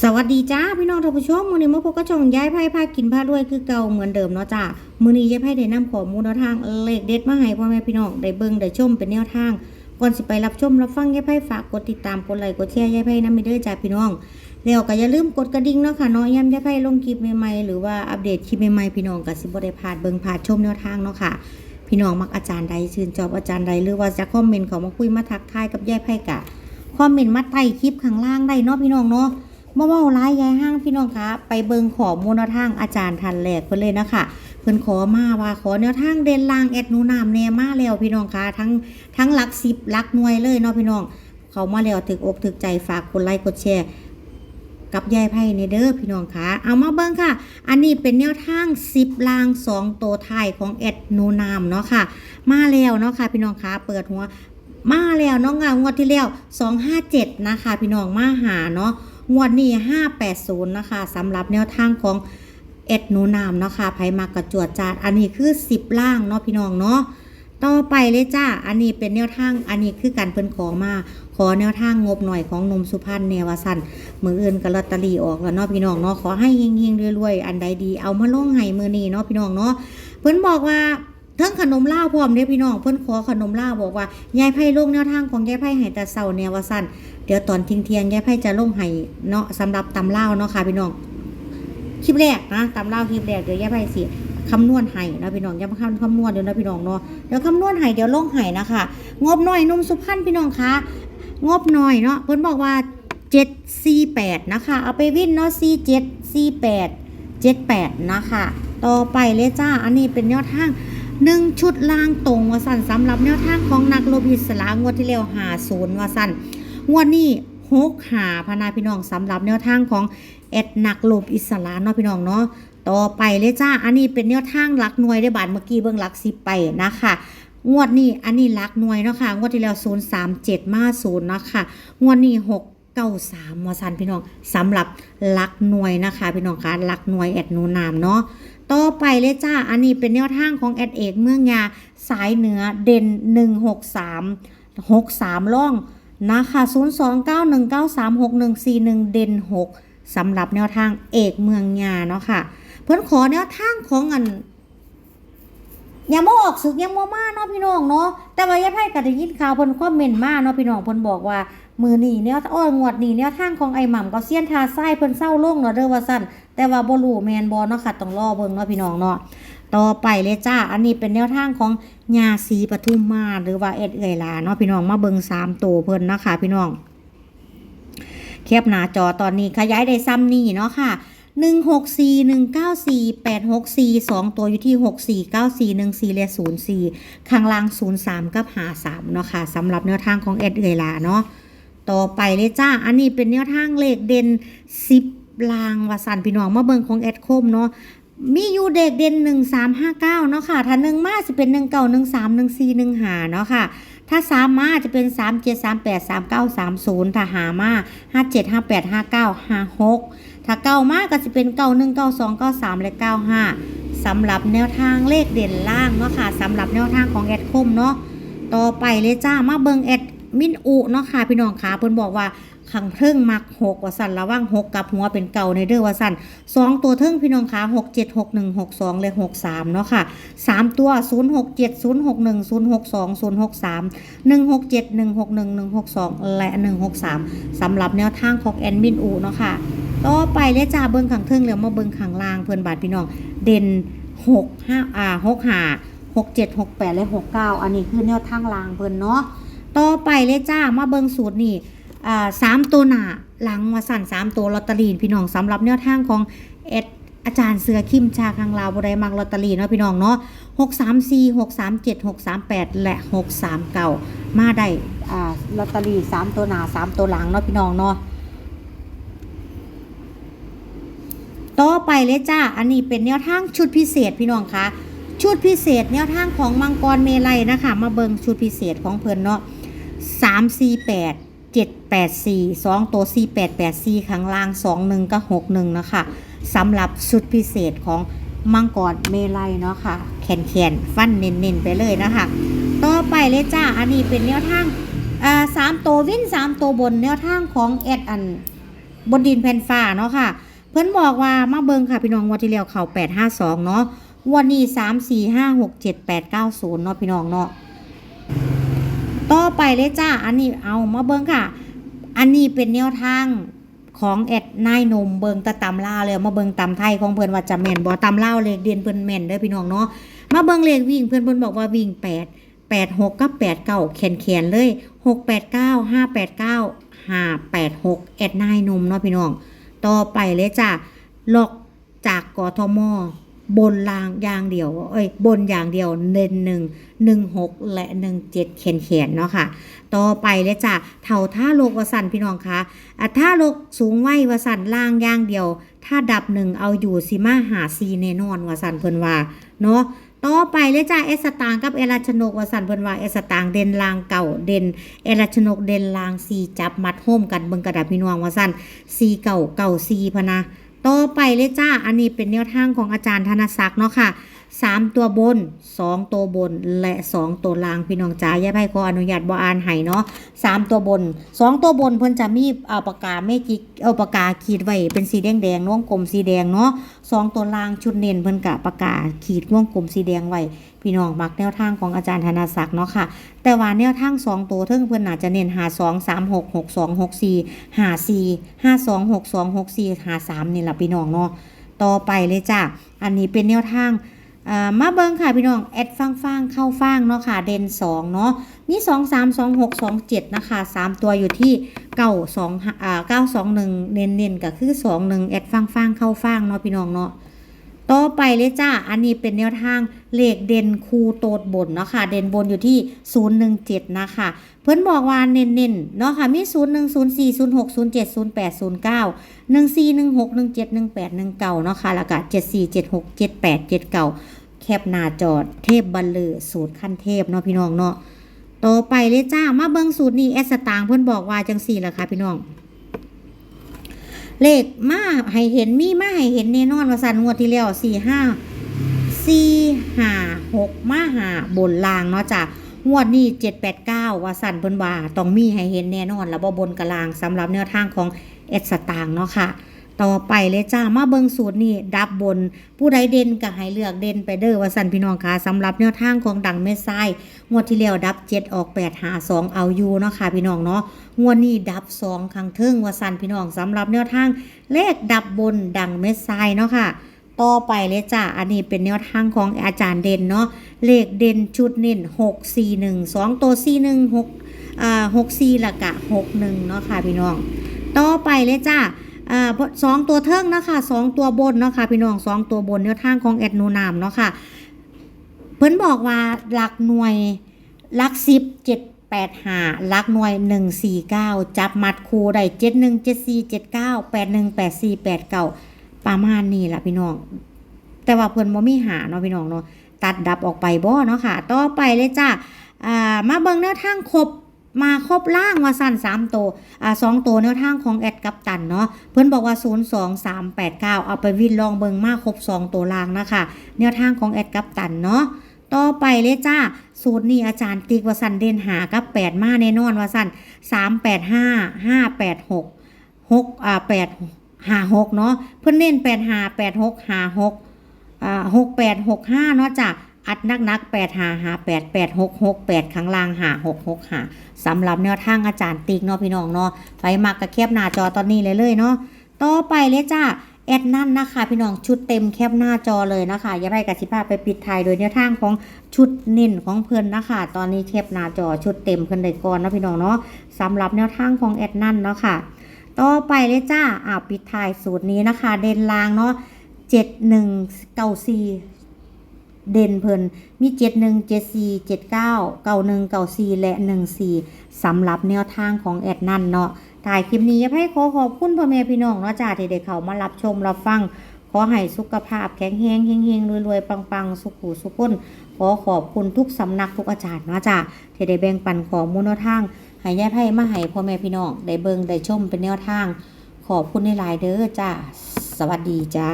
สวัสดีจ้าพี่น้องท่านผู้ชมมือนี้มาพบกับช่องย้ายไพ่พากินพารวยคือเก่าเหมือนเดิมเนาะจ้ามือนี้ย้ายไพ่ได้นำข้อมูลแนวทางเลขเด็ดมาให้พ่อแม่พี่น้องได้เบิ่งได้ชมเป็นแนวทาง ก่อนสิไปรับชมรับฟังย้ายไพ่ฝากกดติดตามกดไลค์กดแชร์ย้ายไพ่นำไปเด้อจ้าพี่น้อง แล้วก็อย่าลืมกดกระดิ่งเนาะค่ะเนาะย้ำย้ายไพ่ลงคลิปใหม่ๆหรือว่าอัปเดตคลิปใหม่ๆพี่น้องก็สิบ่ได้พลาดเบิ่งพลาดชมแนวทางเนาะค่ะพี่น้องมักอาจารย์ใดชื่นชอบอาจารย์ใดหรือว่าจะคอมเมนต์เขามาคุยมาทักทายกับยายไพ่กะคอมเมนต์มาใต้คลิปข้างล่างได้เนาะพี่น้องเนาะ บ่เว้าร้ายยายห้างพี่น้องคะไปเบิงขอมูลแนวทางอาจารย์ทันแหลกเพิ่นเลยนะคะเพิ่อนขอมาว่าขอแนวทางเด่นลางแอดนูนามแน่มาแล้วพี่น้องคะทั้งทั้งหลักสิบหลักหน่วยเลยเนาะพี่น้อง เขามาแล้วถึกอกถึกใจฝากกดไลค์กดแชร์กับยายไพ่ในเด้อพี่น้องคะเอามาเบิ่งค่ะ อันนี้เป็นแนวทาง10ลาง2ตัวท้ายของแอดนูนามเนาะค่ะ มาแล้วเนาะค่ะ พี่น้องคะเปิดหัวมาแล้วเน้องงานงวดที่แล้ว257นะคะ พี่น้องมาหาเนาะ งวดนี้580นะคะสำหรับแนวทางของเอ็ดหนูนามเนาะค่ะไผมากระจวดจาดอันนี้คือ 10 ล่างเนาะพี่น้องเนาะต่อไปเลยจ้า อันนี้เป็นแนวทาง อันนี้คือการเพิ่นขอมา ขอแนวทางงบหน่อยของนมสุพรรณเนวสันมืออื่นกับลอตเตอรี่ออกแล้วเนาะพี่น้องเนาะ ขอให้เฮงๆรวยๆ อันใดดี เอามาลงให้มือนี้เนาะพี่น้องเนาะ เพิ่นบอกว่าเทิงขนมล่าพร้อมเด้พี่น้อง เพิ่นขอขนมล่าบอกว่ายายไพ่ลงแนวทางของยายไพ่ให้แต่เสาแนวสัน เดี๋ยวตอนทิ้งเทียนยายไพ่จะลงให้เนาะสำหรับตำล่าเนาะค่ะพี่น้องคลิปแรกนะตำล่าคลิปแรกเดี๋ยวยายไพ่สิคำนวณให้นะพี่น้องย่ามาคำคำนวณเดี๋ยวนะพี่น้องเนาะเดี๋ยวคำนวณให้เดี๋ยวลงให้นะคะงบหน่อยนุ่มสุพรรณพี่น้องคะงบหน่อยเนาะเพิ่นบอกว่า7 4 8นะคะเอาไปวิ่นเนาะ4 7 4 8 7 8นะคะต่อไปเลยจ้าอันนี้เป็นแนวทางหนึ่งชุดล่างตรงวาสันสำหรับแนวทางของนักลบอิสระงวดที่แล้วหาศูนย์วาสัน งวดนี้หกหาพนาพี่น้องสำหรับแนวทางของแอดนักลบอิสระเนาะพี่น้องเนาะต่อไปเลยจ้า อันนี้เป็นแนวทางหลักหน่วยได้บาทเมื่อกี้เบื้องหลักสิบไปนะคะงวดนี้อันนี้หลักหน่วยเนาะค่ะงวดที่แล้วศูนย์สามเจ็ดมาศูนย์เนาะค่ะงวดนี้หกเก้าสามวาสันพี่น้องสำหรับหลักหน่วยนะคะพี่น้องคะหลักหน่วยแอดนูนามเนาะต่อไปเลยจ้า อันนี้เป็นแนวทางของแอดเอกเมืองยาสายเหนือเด่น163 63ล่อง นะคะ02919364141เด่น6สำหรับแนวทางเอกเมืองยาเนาะค่ะ เพิ่นขอแนวทางของอันอย่ามออกสึกอยังมมาเนาะพี่น้องเนาะแต่ว่ายายไพ่ก็ได้ยินข่าวเพิ่นคอมเมนต์มาเนาะพี่น้องเพิ่นบอกว่ามือนี่แนวอ้องวดนี่แนวทางของไอ้หม่ำก็เซียนทาไส้เพิ่นเศร้าลงเนาะเด้อว่าซั่นแต่ว่าบ่รู้แมนบอเนาะค่ะต้องรอเบิ่งเนาะพี่น้องเนาะ ต่อไปเลยจ้า อันนี้เป็นแนวทางของยาสีปทุมมาหรือว่าเอ็ดเอยลาเนาะพี่น้องมาเบิงสามตัวเพิ่นนะค่ะพี่น้องแคบหน้าจอตอนนี้ขยายได้ซ้ำนี่เนาะค่ะหนึ่งหกสี่หนึ่งเก้าสี่แปดหกสี่สองตัวอยู่ที่หกสี่เก้าสี่หนึ่งสี่และศูนย์สี่ข้างล่างศูนย์สามกับหาสามเนาะค่ะสำหรับแนวทางของเอ็ดเอลาเนาะต่อไปเลยจ้า อันนี้เป็นแนวทางเลขเด่นสิบลางวาสันพี่น้องมาเบิงของแอดโคมเนาะ มีอยู่เด็กเด่นหนึ่งสามห้าเก้าเนาะค่ะ ถ้าหนึ่งมาจะเป็นหนึ่งเก้าหนึ่งสามหนึ่งสี่หนึ่งหาเนาะค่ะ ถ้าสามมาจะเป็นสามเจ็ดสามแปดสามเก้าสามศูนย์ถ้าหามาห้าเจ็ดห้าแปดห้าเก้าห้าหกถ้าเก้ามาก็จะเป็นเก้าหนึ่งเก้าสองเก้าสามและเก้าห้าสำหรับแนวทางเลขเด่นล่างเนาะค่ะสำหรับแนวทางของแอดโคมเนาะ ต่อไปเลยจ้ามาเบิงแอด มินอุเนาะค่ะพี่น้องค่ะเพิ่นบอกว่าขังเทิงมักหกว่าสันระว่างหกกับหัวเป็นเก่าในเด้อว่าสันสองตัวเทิงพี่น้องคะหกเจ็ดหกหนึ่งหกสองเลยหกสามเนาะค่ะสามตัวศูนย์หกเจ็ดศูนย์หกหนึ่งศูนย์หกสองศูนย์หกสามหนึ่งหกเจ็ดหนึ่งหกหนึ่งหนึ่งหกสองและหนึ่งหกสามสำหรับแนวทางของแอนมินอูเนาะค่ะต่อไปเลยจ้าเบิ้งขังเทิงแล้วมาเบิ้งขังล่างเพื่อนบาทพี่น้องเด่นหกห้าอ่าหกห้าหกเจ็ดหกแปดและหกเก้าอันนี้คือแนวทางล่างเพื่อนเนาะ ต่อไปเลยจ้ามาเบิ้งสูตรนี่สามตัวหนาหลังมาสั่นสามตัวลอตเตอรี่พี่น้องสำหรับแนวทางของเอ็ดอาจารย์เสือคิมชาคังลาวบไดมักลอตเตอรี่เนาะพี่น้องเนาะหกสามสี่หกสามเจ็ดหกสามแปดและหกสามเก้ามาได้อ่าลอตเตอรี่สามตัวหนาสามตัวหลังเนาะพี่น้องเนาะต่อไปเลยจ้า อันนี้เป็นแนวทางชุดพิเศษพี่น้องคะ ชุดพิเศษแนวทางของมังกรเมลัยนะคะ มาเบิงชุดพิเศษของเพิ่นเนาะ สามสี่แปดเจ็ดแปดสี่สองตัวสี่แปดแปดสี่ข้างล่างสองหนึ่งก็หกหนึ่งนะคะสำหรับชุดพิเศษของมังกรเมลัยเนาะค่ะ แขนแขนฟันเน้นๆไปเลยนะคะต่อไปเลยจ้า อันนี้เป็นแนวทางอ่าสามตัววิ่นสามตัวบนแนวทางของแอดอันบนดินแผ่นฟ้าเนาะค่ะ เพิ่นบอกว่ามาเบิงค่ะ พี่น้องงวดที่แล้วเขา852เนาะวดนี้3 4 5 6 7 8 9 0เนาะพี่น้องเนาะ ต่อไปเลยจ้า อันนี้เอามาเบิ่งค่ะ อันนี้เป็นแนวทางของแอดนายนมเบิงตะตำลาเลยมาเบิงตำไทยของเพิ่อนว่าจะแม่นบ่ตำลาเลขเด่นเพิ่อนแม่นเด้พี่น้องเนาะมาเบิงเลขวิ่งเพิ่อนเพิ่อนบอกว่าวิ่ง8 8 6กับ8 9แขนๆเลย6 8 9 5 8 9 5 8 6แอดนายนมเนาะพี่น้อง ต่อไปเลยจ้ะล็อกจากกทม บนรางยางเดียว เอ้ย บนอย่างเดียวเน้นหนึ่งหนึ่งหกและหนึ่งเจ็ดเขียนเขียนเนาะค่ะ ต่อไปเลยจ้ะเท่าท่าโลกวสันพี่น้องคะอะถ้าโลกสูงไว้วสันล่างย่างเดียว ถ้าดับหนึ่งเอาอยู่สิมาหาซีแน่นอนวสันเพิ่นว่า เนาะต่อไปเลยจ้ะเอสตางกับเอราชนกวสันเพิ่นว่าเอสตางเด่นลางเก่าเด่นเอราชนกเด่นลางซีจับมัดโฮมกันเบิ่งกระดาษพี่น้องวสันซีเก่าเก่าซีพนะ ต่อไปเลยจ้า อันนี้เป็นแนวทางของอาจารย์ธนศักดิ์เนาะค่ะ สามตัวบนสองตัวบนและสองตัวล่างพี่น้องจ๋าย่าให้ขออนุญาตบ่อ่านให้เนาะสามตัวบนสองตัวบนเพิ่นจะมีเอาปากกาเมจิกเอาปากกาขีดไว้เป็นสีแดงแดงวงกลมสีแดงเนาะสองตัวล่างชุดเน้นเพิ่นกะปากกาขีดวงกลมสีแดงไว้พี่น้องมักแนวทางของอาจารย์ธนศักดิ์เนาะค่ะ แต่ว่าแนวทางสองตัวเทิงเพิ่นอาจจะเน้นหาสองสามหกหกสองหกสี่หาสี่ห้าสองหกสองหกสี่หาสามนี่แหละพี่น้องเนาะต่อไปเลยจ้ะอันนี้เป็นแนวทาง อ่ามาเบิ้งค่ะพี่น้องแอดฟังฟังเข้าฟังเนาะค่ะเด่น2เนาะมี2 3 2 6 2 7นะคะ3 ตัวอยู่ที่9 2อ่า9 2 1เน้นๆก็คือ 2 1แอดฟังฟังเข้าฟังเนาะพี่น้องเนาะ ต่อไปเลยจ้า อันนี้เป็นแนวทางเลขเด่นคูโตดบนเนาะค่ะ เด่นบนอยู่ที่ 017 นะคะ เพิ่นบอกว่าเน้นๆเนาะค่ะ มี 0 1 0 4 0 6 0 7 0 8 0 9 1 4 1 6 1 7 1 8 1 9เนาะค่ะ แล้วก็7 4 7 6 7 8 7 9 แคบหน้าจอดเทพบัลลือสูตรขั้นเทพเนาะพี่น้องเนาะ ต่อไปเลยจ้า มาเบิงสูตรนี้แอสตางเพิ่นบอกว่าจังสี่ละค่ะพี่น้อง เลขมาให้เห็นมีมาให้เห็นแน่นอนว่าสันงวดที่แล้วสี่ห้าสี่ห้าหกมาหาบนลางเนาะจ้ะงวดนี้เจ็ดแปดเก้าว่าสันเพิ่นว่าต้องมีให้เห็นแน่นอน แล้วบ่บนกลางสำหรับแนวทางของเอสตางเนาะค่ะ ต่อไปเลยจ้ามาเบิงสูตรนี่ดับบน ผู้ใดเด่นก็ให้เลือกเด่นไปเด้อว่าสันพี่น้องค่ะสำหรับแนวทางของดังเม็ดทรายงวดที่แล้วดับเจ็ดออกแปดหาสองเอาอยู่เนาะค่ะพี่น้องเนาะงวดนี้ดับสองครั้งเทิงว่าสันพี่น้องสำหรับแนวทางเลขดับบนดังเม็ดทรายเนาะค่ะต่อไปเลยจ้า อันนี้เป็นแนวทางของอาจารย์เด่นเนาะ เลขเด่นชุดเน้นหกสี่หนึ่งสองตัวสี่หนึ่งหกอ่าหกสี่ละกะหกหนึ่งเนาะค่ะพี่น้อง ต่อไปเลยจ้า อ่าสองตัวเทิงเนาะค่ะสองตัวบนเนาะค่ะพี่น้องสองตัวบนแนวทางของแอดโนนามเนาะค่ะเพิ่นบอกว่าหลักหน่วยหลักสิบเจ็ดแปดหาหลักหน่วยหนึ่งสี่เก้าจับมัดคูได้เจ็ดหนึ่งเจ็ดสี่เจ็ดเก้าแปดหนึ่งแปดสี่แปดเก้าประมาณนี้แหละพี่น้อง แต่ว่าเพิ่นบ่มีหาเนาะพี่น้องเนาะตัดดับออกไปบ่เนาะค่ะ ต่อไปเลยจ้าอ่ามาเบิ่งแนวทางครบ มาครบล่างว่าสั้นสามตัวอ่าสองตัวแนวทางของแอดกัปตันเนาะเพิ่อนบอกว่า 0 2 3 8 9 เอาไปวินลองเบิงมาครบ 2 ตัวล่างนะคะแนวทางของแอดกัปตันเนาะต่อไปเลยจ้า สูตรนี้อาจารย์ติ๊กว่าสันเด่นหากับ8มาแน่นอนว่าสัน3 8 5 5 8 6 6อ่า8 5 6เนาะเพิ่อนเน้น8 5 8 6 5 6อ่า6 8 6 5เนาะจ้ะ อัดนักนักๆ8 5 5 8 8 6 6 8ข้างล่าง5 6 6 5สำหรับแนวทางอาจารย์ติ๊กเนาะพี่น้องเนาะไปมักกระแคบหน้าจอตอนนี้เลยเลยเนาะต่อไปเลยจ้าแอดนั่นนะคะ พี่น้องชุดเต็มแคบหน้าจอเลยนะคะอย่าไปกับสิภาไปปิดท้ายโดยแนวทางของชุดเน้นของเพื่อนนะคะ ตอนนี้แคบหน้าจอชุดเต็มเพื่อนได้ก่อนเนาะพี่น้องเนาะสำหรับแนวทางของแอดนั่นเนาะค่ะต่อไปเลยจ้าอ่าปิดท้ายสูตรนี้นะคะ เด่นลางเนาะเจ็ดหนึ่งเก้าสี่ เด่นเพิ่นมีเจ็ดหนึ่งเจ็ดสี่เจ็ดเก้าเก้าหนึ่งเก้าสี่และหนึ่งสี่สำหรับแนวทางของแอดนั่นเนาะถ่ายคลิปนี้อยาให้ขอขอบคุณพ่อแม่พี่น้องเนาะจ้าที่ได้เข้ามารับชมรับฟัง ขอให้สุขภาพแข็งแรงเฮงๆรวยๆ ปังๆ สุขุสุขคนขอขอบคุณทุกสำนักทุกอาจารย์เนาะจ้าที่ได้แบ่งปันข้อมูลแนวทางให้ยายไพ่มาให้พ่อแม่พี่น้องได้เบิ่งได้ชมเป็นแนวทาง ขอบคุณในหลายเด้อจ้าสวัสดีจ้า